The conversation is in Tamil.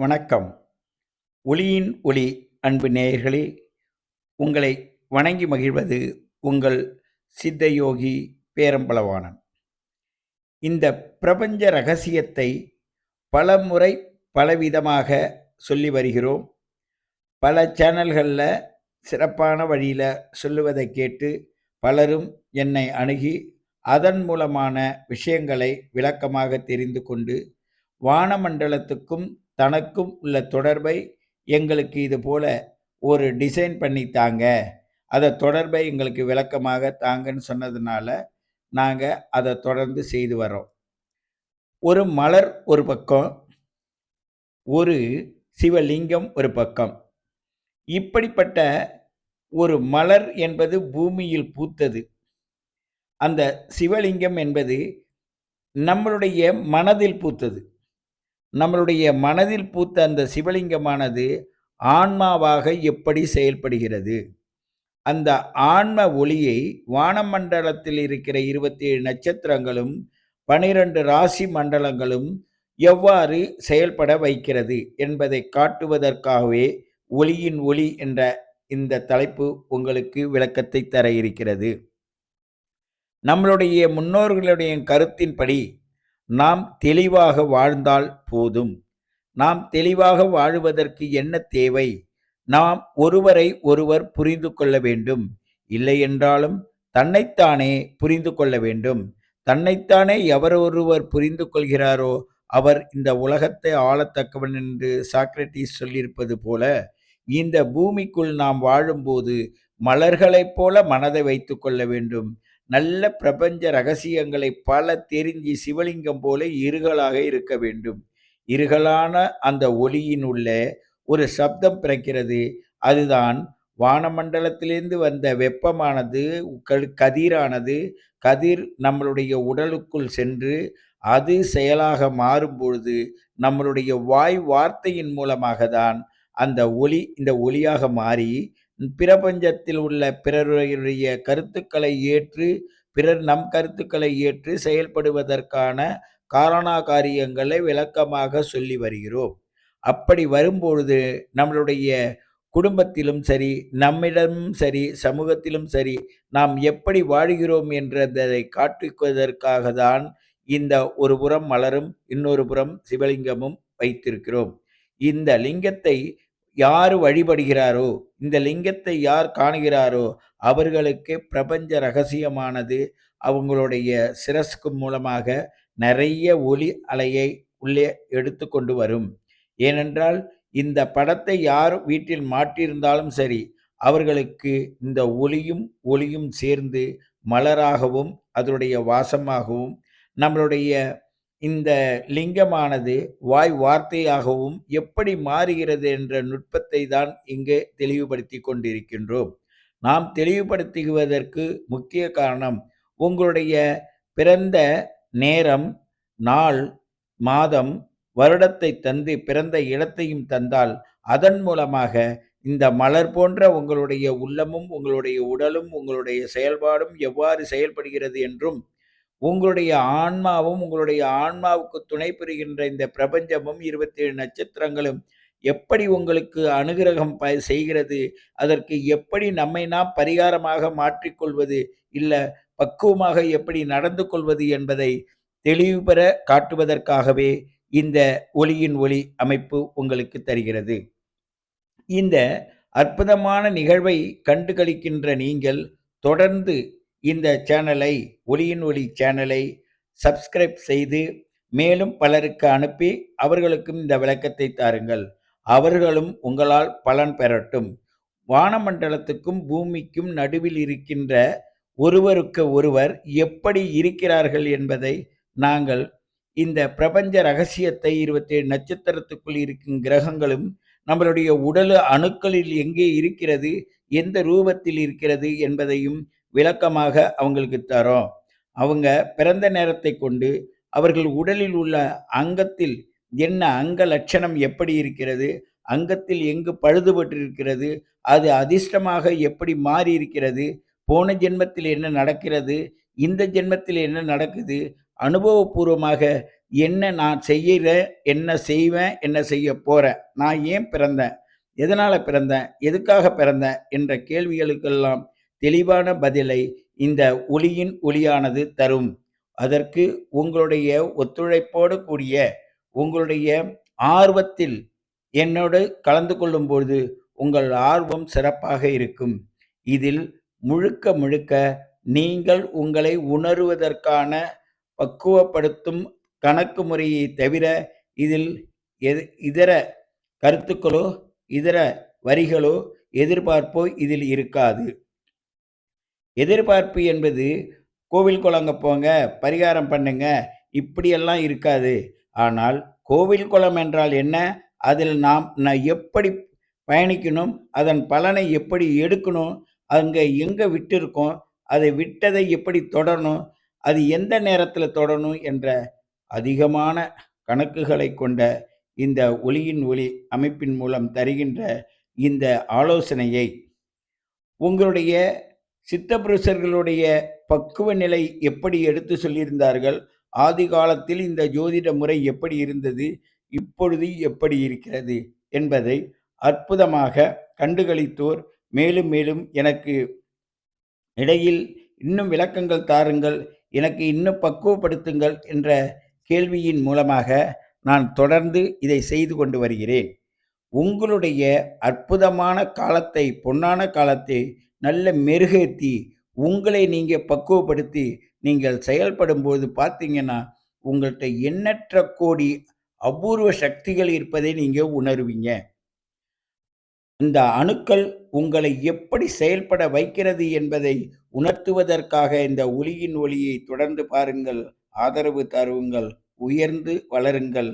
வணக்கம். ஒளியின் ஒளி அன்பு நேயர்களே உங்களை வணங்கி மகிழ்வது உங்கள் சித்தயோகி பேரம்பளவானன் இந்த பிரபஞ்ச ரகசியத்தை பலமுறை பலவிதமாக சொல்லி வருகிறோம். பல சேனல்களில் சிறப்பான வழியில் சொல்லுவதை கேட்டு பலரும் என்னை அணுகி அதன் மூலமான விஷயங்களை விளக்கமாக தெரிந்து கொண்டு வானமண்டலத்துக்கும் தனக்கும் உள்ள தொடர்பை எங்களுக்கு இது போல ஒரு டிசைன் பண்ணி தாங்க. அதை தொடர்பை எங்களுக்கு விளக்கமாக தாங்கன்னு சொன்னதுனால நாங்கள் அதை தொடர்ந்து செய்து வரோம் ஒரு மலர் ஒரு பக்கம் ஒரு சிவலிங்கம் ஒரு பக்கம். இப்படிப்பட்ட ஒரு மலர் என்பது பூமியில் பூத்தது. அந்த சிவலிங்கம் என்பது நம்மளுடைய மனதில் பூத்தது. நம்மளுடைய மனதில் பூத்த அந்த சிவலிங்கமானது ஆன்மாவாக எப்படி செயல்படுகிறது? அந்த ஆன்ம ஒளியை வானமண்டலத்தில் இருக்கிற இருபத்தி ஏழு நட்சத்திரங்களும் பனிரெண்டு ராசி மண்டலங்களும் எவ்வாறு செயல்பட வைக்கிறது என்பதை காட்டுவதற்காகவே ஒளியின் ஒளி என்ற இந்த தலைப்பு உங்களுக்கு விளக்கத்தை தர இருக்கிறது. நம்மளுடைய முன்னோர்களுடைய கருத்தின்படி நாம் தெளிவாக வாழ்ந்தால் போதும். நாம் தெளிவாக வாழுவதற்கு என்ன தேவை? நாம் ஒருவரை ஒருவர் புரிந்து கொள்ள வேண்டும். இல்லை என்றாலும் தன்னைத்தானே புரிந்து கொள்ள வேண்டும். தன்னைத்தானே எவர் ஒருவர் புரிந்து கொள்கிறாரோ அவர் இந்த உலகத்தை ஆளத்தக்கவன் என்று சாக்ரட்டிஸ் சொல்லியிருப்பது போல இந்த பூமிக்குள் நாம் வாழும்போது மலர்களைப் போல மனதை வைத்து கொள்ள வேண்டும். நல்ல பிரபஞ்ச ரகசியங்களை பல தெரிஞ்சு சிவலிங்கம் போல இருகலாக இருக்க வேண்டும். இருகலான அந்த ஒளியின் உள்ளே ஒரு சப்தம் பிறக்கிறது. அதுதான் வானமண்டலத்திலிருந்து வந்த வெப்பமானது கதிரானது. கதிர் நம்மளுடைய உடலுக்குள் சென்று அது செயலாக மாறும் பொழுது நம்மளுடைய வாய் வார்த்தையின் மூலமாக தான் அந்த ஒளி இந்த ஒளியாக மாறி பிரபஞ்சத்தில் உள்ள பிறருடைய கருத்துக்களை ஏற்று பிறர் நம் கருத்துக்களை ஏற்று செயல்படுவதற்கான காரணா காரியங்களை விளக்கமாக சொல்லி வருகிறோம். அப்படி வரும்பொழுது நம்மளுடைய குடும்பத்திலும் சரி நம்மிடமும் சரி சமூகத்திலும் சரி நாம் எப்படி வாழ்கிறோம் என்றதை காட்டுவதற்காக தான் இந்த ஒரு புறம் மலரும் இன்னொரு புறம் சிவலிங்கமும் வைத்திருக்கிறோம். இந்த லிங்கத்தை யார் வழிபடுகிறாரோ இந்த லிங்கத்தை யார் காணுகிறாரோ அவர்களுக்கு பிரபஞ்ச ரகசியமானது. அவங்களுடைய சிரஸ்க்கு மூலமாக நிறைய ஒளி அலையை உள்ளே எடுத்து கொண்டு வரும். ஏனென்றால் இந்த படத்தை யார் வீட்டில் மாட்டியிருந்தாலும் சரி அவர்களுக்கு இந்த ஒளியும் ஒளியும் சேர்ந்து மலராகவும் அதனுடைய வாசமாகவும் நம்மளுடைய இந்த லிங்கமானது வாய் வார்த்தையாகவும் எப்படி மாறுகிறது என்ற நுட்பத்தை தான் இங்கே தெளிவுபடுத்தி கொண்டிருக்கின்றோம். நாம் தெளிவுபடுத்துவதற்கு முக்கிய காரணம் உங்களுடைய பிறந்த நேரம் நாள் மாதம் வருடத்தை தந்து பிறந்த இடத்தையும் தந்தால் அதன் மூலமாக இந்த மலர் போன்ற உங்களுடைய உள்ளமும் உங்களுடைய உடலும் உங்களுடைய செயல்பாடும் எவ்வாறு செயல்படுகிறது என்றும் உங்களுடைய ஆன்மாவும் உங்களுடைய ஆன்மாவுக்கு துணை புரிகின்ற இந்த பிரபஞ்சமும் இருபத்தி ஏழு நட்சத்திரங்களும் எப்படி உங்களுக்கு அனுகிரகம் ப செய்கிறது? அதற்கு எப்படி நம்மை நாம் பரிகாரமாக மாற்றிக்கொள்வது? இல்லை பக்குவமாக எப்படி நடந்து கொள்வது என்பதை தெளிவு பெற காட்டுவதற்காகவே இந்த ஒளியின் ஒளி அமைப்பு உங்களுக்கு தருகிறது. இந்த அற்புதமான நிகழ்வை கண்டுகளிக்கின்ற நீங்கள் தொடர்ந்து இந்த சேனலை ஒளியின் ஒளி சேனலை சப்ஸ்கிரைப் செய்து மேலும் பலருக்கு அனுப்பி அவர்களுக்கும் இந்த விளக்கத்தை தாருங்கள். அவர்களும் உங்களால் பலன் பெறட்டும். வானமண்டலத்துக்கும் பூமிக்கும் நடுவில் இருக்கின்ற ஒருவருக்கு ஒருவர் எப்படி இருக்கிறார்கள் என்பதை நாங்கள் இந்த பிரபஞ்ச ரகசியத்தை இருபத்தேழு நட்சத்திரத்துக்குள் இருக்கும் கிரகங்களும் நம்மளுடைய உடல் அணுக்களில் எங்கே இருக்கிறது எந்த ரூபத்தில் இருக்கிறது என்பதையும் விளக்கமாக அவங்களுக்கு தரோம். அவங்க பிறந்த நேரத்தை கொண்டு அவர்கள் உடலில் உள்ள அங்கத்தில் என்ன அங்க லட்சணம் எப்படி இருக்கிறது அங்கத்தில் எங்கு பழுதுபட்டிருக்கிறது அது அதிர்ஷ்டமாக எப்படி மாறி இருக்கிறது போன ஜென்மத்தில் என்ன நடக்கிறது இந்த ஜென்மத்தில் என்ன நடக்குது அனுபவபூர்வமாக என்ன நான் செய்கிறேன் என்ன செய்வேன் என்ன செய்ய போகிறேன் நான் ஏன் பிறந்தேன் எதனால் பிறந்தேன் எதுக்காக பிறந்தேன் என்ற கேள்விகளுக்கெல்லாம் தெளிவான பதிலை இந்த ஒளியின் ஒளியானது தரும். அதற்கு உங்களுடைய ஒத்துழைப்போடு கூடிய உங்களுடைய ஆர்வத்தில் என்னோடு கலந்து கொள்ளும்பொழுது உங்கள் ஆர்வம் சிறப்பாக இருக்கும். இதில் முழுக்க முழுக்க நீங்கள் உங்களை உணருவதற்கான பக்குவப்படுத்தும் கணக்கு முறையை தவிர இதில் எது இதர கருத்துக்களோ இதர வரிகளோ எதிர்பார்ப்போ இதில் இருக்காது. எதிர்பார்ப்பு என்பது கோவில் குளங்க போங்க பரிகாரம் பண்ணுங்க இப்படியெல்லாம் இருக்காது. ஆனால் கோவில் குளம் என்றால் என்ன? அதில் நாம் நான் எப்படி பயணிக்கணும்? அதன் பலனை எப்படி எடுக்கணும்? அங்கே எங்கே விட்டிருக்கோம்? அதை விட்டதை எப்படி தொடரணும்? அது எந்த நேரத்தில் தொடரணும்? என்ற அதிகமான கணக்குகளை கொண்ட இந்த ஒளியின் ஒளி அமைப்பின் மூலம் தருகின்ற இந்த ஆலோசனையை உங்களுடைய சித்தபுருஷர்களுடைய பக்குவ நிலை எப்படி எடுத்து சொல்லியிருந்தார்கள்? ஆதி காலத்தில் இந்த ஜோதிட முறை எப்படி இருந்தது? இப்பொழுது எப்படி இருக்கிறது? என்பதை அற்புதமாக கண்டுகளித்தோர் மேலும் மேலும் எனக்கு இடையில் இன்னும் விளக்கங்கள் தாருங்கள் எனக்கு இன்னும் பக்குவப்படுத்துங்கள் என்ற கேள்வியின் மூலமாக நான் தொடர்ந்து இதை செய்து கொண்டு வருகிறேன். உங்களுடைய அற்புதமான காலத்தை பொன்னான காலத்தை நல்ல மெருகேற்றி உங்களை நீங்கள் பக்குவப்படுத்தி நீங்கள் செயல்படும் போது பார்த்தீங்கன்னா உங்கள்கிட்ட எண்ணற்ற கோடி அபூர்வ சக்திகள் இருப்பதை நீங்கள் உணருவீங்க. இந்த அணுக்கள் உங்களை எப்படி செயல்பட வைக்கிறது என்பதை உணர்த்துவதற்காக இந்த ஒளியின் ஒளியை தொடர்ந்து பாருங்கள் ஆதரவு தருவுங்கள் உயர்ந்து வளருங்கள்.